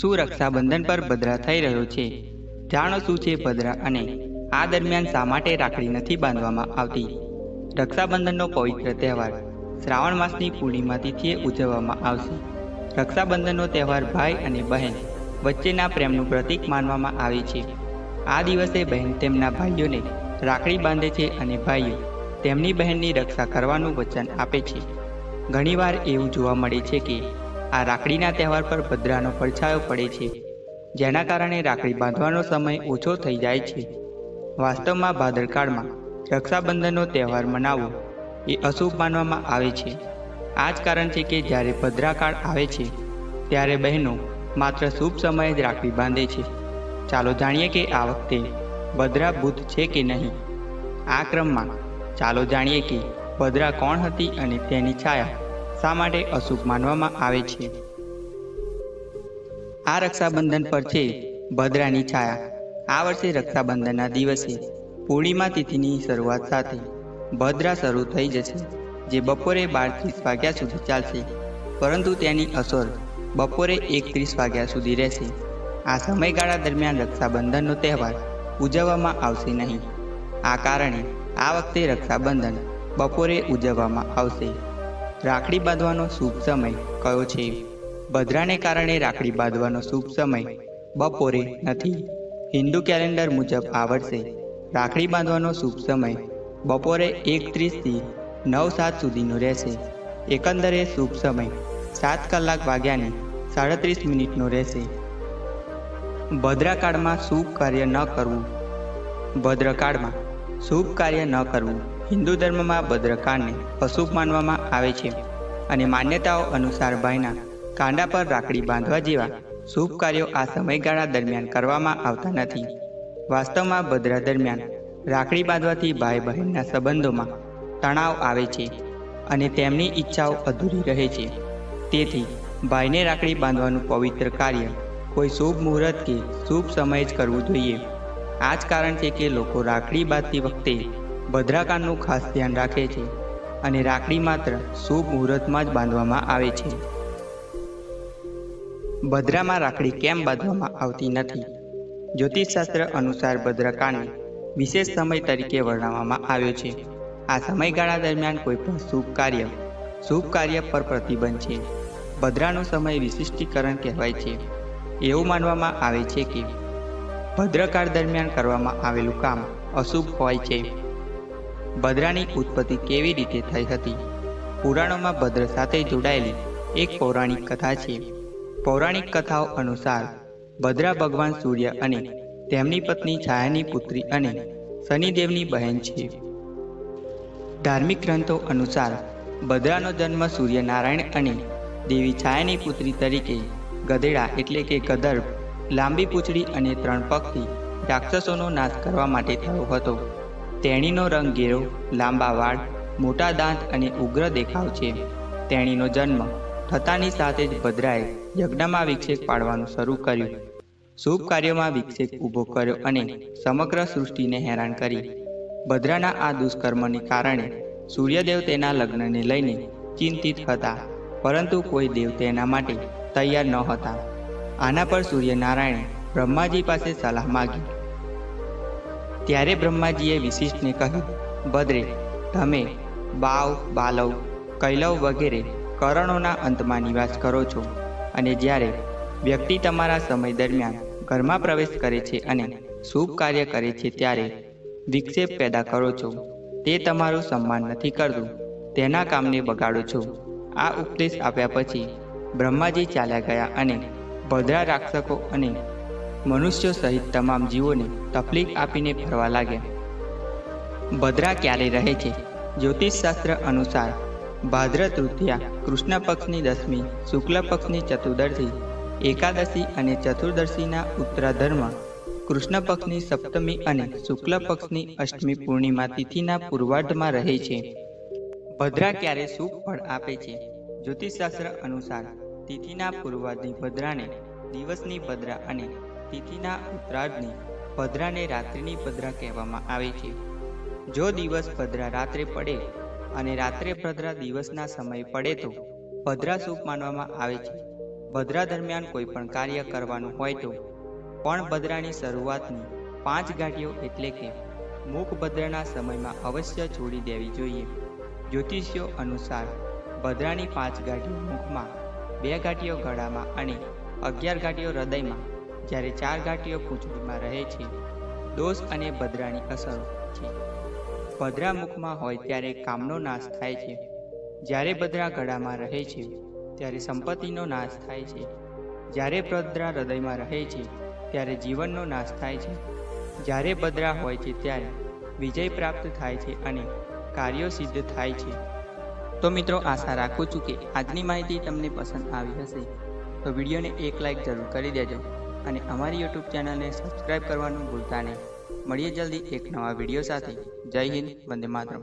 શું રક્ષાબંધન પર ભદ્રા થઈ રહ્યો છે. જાણો શું છે ભદ્રા અને આ દરમિયાન શા માટે રાખડી નથી બાંધવામાં આવતી? રક્ષાબંધનનો પવિત્ર તહેવાર શ્રાવણ માસની પૂર્ણિમા તિથિએ ઉજવવામાં આવશે. રક્ષાબંધનનો તહેવાર ભાઈ અને બહેન વચ્ચેના પ્રેમનું પ્રતીક માનવામાં આવે છે. આ દિવસે બહેન તેમના ભાઈઓને રાખડી બાંધે છે અને ભાઈઓ તેમની બહેનની રક્ષા કરવાનું વચન આપે છે. ઘણીવાર એવું જોવા મળે છે કે આ રાખડીના તહેવાર પર ભદ્રાનો પડછાયો પડે છે, જેના કારણે રાખડી બાંધવાનો સમય ઓછો થઈ જાય છે. વાસ્તવમાં ભાદરકાળમાં રક્ષાબંધનનો તહેવાર મનાવવો એ અશુભ માનવામાં આવે છે. આ જ કારણ છે કે જ્યારે ભદ્રાકાળ આવે છે, ત્યારે બહેનો માત્ર શુભ સમયે જ રાખડી બાંધે છે. ચાલો જાણીએ કે આ વખતે ભદ્રા બુદ્ધ છે કે નહીં? આ ક્રમમાં ચાલો જાણીએ કે ભદ્રા કોણ હતી અને તેની છાયા શા માટે અશુભ માનવામાં આવે છે? આ રક્ષાબંધન પર છે ભદ્રાની છાયા. આ વર્ષે રક્ષાબંધનના દિવસે પૂર્ણિમા તિથિની શરૂઆત સાથે ભદ્રા શરૂ થઈ જશે, જે બપોરે બાર ત્રીસ વાગ્યા સુધી ચાલશે. પરંતુ તેની અસર બપોરે એક ત્રીસ વાગ્યા સુધી રહેશે. આ સમયગાળા દરમિયાન રક્ષાબંધનનો તહેવાર ઉજવવામાં આવશે નહીં. આ કારણે આ વખતે રક્ષાબંધન બપોરે ઉજવવામાં આવશે. રાખડી બાંધવાનો શુભ સમય કયો છે? ભદ્રાને કારણે રાખડી બાંધવાનો શુભ સમય બપોરે નથી. હિન્દુ કેલેન્ડર મુજબ આવડશે રાખડી બાંધવાનો શુભ સમય બપોરે એક ત્રીસથી નવ સાત સુધીનો રહેશે. એકંદરે શુભ સમય સાત કલાક વાગ્યાની સાડત્રીસ મિનિટનો રહેશે. ભદ્રાકાળમાં શુભ કાર્ય ન કરવું. ભદ્રકાળમાં શુભ કાર્ય ન કરવું. હિન્દુ ધર્મમાં ભદ્રકાળને અશુભ માનવામાં આવે છે અને માન્યતાઓ અનુસાર ભાઈના કાંડા પર રાખડી બાંધવા જેવા શુભ કાર્યો આ સમયગાળા દરમિયાન કરવામાં આવતા નથી. વાસ્તવમાં ભદ્રા દરમિયાન રાખડી બાંધવાથી ભાઈ બહેનના સંબંધોમાં તણાવ આવે છે અને તેમની ઈચ્છાઓ અધૂરી રહે છે. તેથી, ભાઈને રાખડી બાંધવાનું પવિત્ર કાર્ય કોઈ શુભ મુહૂર્ત કે શુભ સમયે જ કરવું જોઈએ. આ જ કારણ છે કે લોકો રાખડી બાંધતી વખતે ભદ્રાકાળનું ખાસ ધ્યાન રાખે છે અને રાખડી માત્ર શુભ મુહૂર્તમાં જ બાંધવામાં આવે છે. ભદ્રામાં રાખડી કેમ બાંધવામાં આવતી નથી? જ્યોતિષશાસ્ત્ર અનુસાર ભદ્રકાળને વિશેષ સમય તરીકે વર્ણવવામાં આવ્યો છે. આ સમયગાળા દરમિયાન કોઈ પણ શુભ કાર્ય શુભ કાર્ય પર પ્રતિબંધ છે. ભદ્રાનો સમય વિશિષ્ટીકરણ કહેવાય છે. એવું માનવામાં આવે છે કે ભદ્રકાળ દરમિયાન કરવામાં આવેલું કામ અશુભ હોય છે. ભદ્રાની ઉત્પત્તિ કેવી રીતે થઈ હતી? પુરાણોમાં ભદ્ર સાથે જોડાયેલી એક પૌરાણિક કથા છે. પૌરાણિક કથાઓ અનુસાર, ભદ્રા ભગવાન સૂર્ય અને તેમની પત્ની છાયાની પુત્રી અને શનિદેવની બહેન છે. ધાર્મિક ગ્રંથો અનુસાર, ભદ્રાનો જન્મ સૂર્યનારાયણ અને દેવી છાયાની પુત્રી તરીકે ગધેડા એટલે કે ગદર્ભ લાંબી પૂંછડી અને ત્રણ પગથી રાક્ષસોનો નાશ કરવા માટે થયો હતો. તેણીનો રંગ ઘેરો લાંબા વાળ, મોટા દાંત અને ઉગ્ર દેખાવ છે. તેણીનો જન્મ થતાની સાથે જ ભદ્રાએ યજ્ઞમાં વિક્ષેપ પાડવાનું શરૂ કર્યું. શુભ કાર્યોમાં વિક્ષેપ ઊભો કર્યો અને સમગ્ર સૃષ્ટિને હેરાન કરી. ભદ્રાના આ દુષ્કર્મને કારણે સૂર્યદેવ તેના લગ્નને લઈને ચિંતિત હતા, પરંતુ કોઈ દેવ તેના માટે તૈયાર ન હતા આના પર સૂર્યનારાયણે બ્રહ્માજી પાસે સલાહ માગી. ત્યારે બ્રહ્માજીએ વિશિષ્ટને કહ્યું ભદ્રે તમે બાવ, બાલવ, કૈલવ વગેરે કરણોના અંતમાં નિવાસ કરો છો અને જ્યારે વ્યક્તિ તમારા સમય દરમિયાન ઘરમાં પ્રવેશ કરે છે અને શુભ કાર્ય કરે છે ત્યારે વિક્ષેપ પેદા કરો છો. તે તમારું સન્માન નથી કરતું. તેના કામને બગાડો છો. આ ઉપદેશ આપ્યા પછી બ્રહ્માજી ચાલ્યા ગયા અને ભદ્રા રાક્ષકો અને મનુષ્યો સહિત તમામ જીવોને તકલીફ આપીને ફરવા લાગ્યા. ભદ્રા ક્યારે રહે છે? જ્યોતિષશાસ્ત્ર અનુસાર ભાદ્ર તૃતીયા કૃષ્ણ પક્ષની દસમી, શુક્લ પક્ષની ચતુર્દશી, એકાદશી અને ચતુર્દશીના ઉત્તરાધર્મ કૃષ્ણ પક્ષની સપ્તમી અને શુક્લ પક્ષની અષ્ટમી પૂર્ણિમા તિથિના પૂર્વાર્ધમાં રહે છે. ભદ્રા ક્યારે સુખ ફળ આપે છે? જ્યોતિષશાસ્ત્ર અનુસાર તિથિના પૂર્વાર્ધની ભદ્રાને દિવસની ભદ્રા અને તિથિના ઉત્તરાર્ધની ભદ્રાને રાત્રિની ભદ્રા કહેવામાં આવે છે. જો દિવસ ભદ્રા રાત્રે પડે અને રાત્રે ભદ્રા દિવસના સમય પડે તો ભદ્રા શુભ માનવામાં આવે છે. ભદ્રા દરમિયાન કોઈ પણ કાર્ય કરવાનું હોય તો પણ ભદ્રાની શરૂઆતની પાંચ ગાંઠીઓ એટલે કે મુખ ભદ્રના સમયમાં અવશ્ય છોડી દેવી જોઈએ. જ્યોતિષીઓ અનુસાર ભદ્રાની પાંચ ગાંઠીઓ મુખમાં બે ગાંઠીઓ ગળામાં અને અગિયાર ગાંઠીઓ હૃદયમાં જ્યારે ચાર ગાંઠીઓ પૂંછડીમાં રહે છે દોષ અને ભદ્રાની અસરો છે. ભદ્રા મુખમાં હોય ત્યારે કામનો નાશ થાય છે. જ્યારે ભદ્રા ગળામાં રહે છે, ત્યારે સંપત્તિનો નાશ થાય છે. જ્યારે ભદ્રા હૃદયમાં રહે છે, ત્યારે જીવનનો નાશ થાય છે. જ્યારે ભદ્રા હોય છે, ત્યારે વિજય પ્રાપ્ત થાય છે અને કાર્યો સિદ્ધ થાય છે. તો મિત્રો, આશા રાખું છું કે આજની માહિતી તમને પસંદ આવી હશે. તો વિડીયોને એક લાઈક જરૂર કરી દેજો. અને અમારી યુટ્યુબ ચેનલને સબસ્ક્રાઈબ કરવાનું ભૂલતા નહીં. મળીએ જલ્દી એક નવા વીડિયો સાથે. જય હિન્દ, વંદે માતરમ.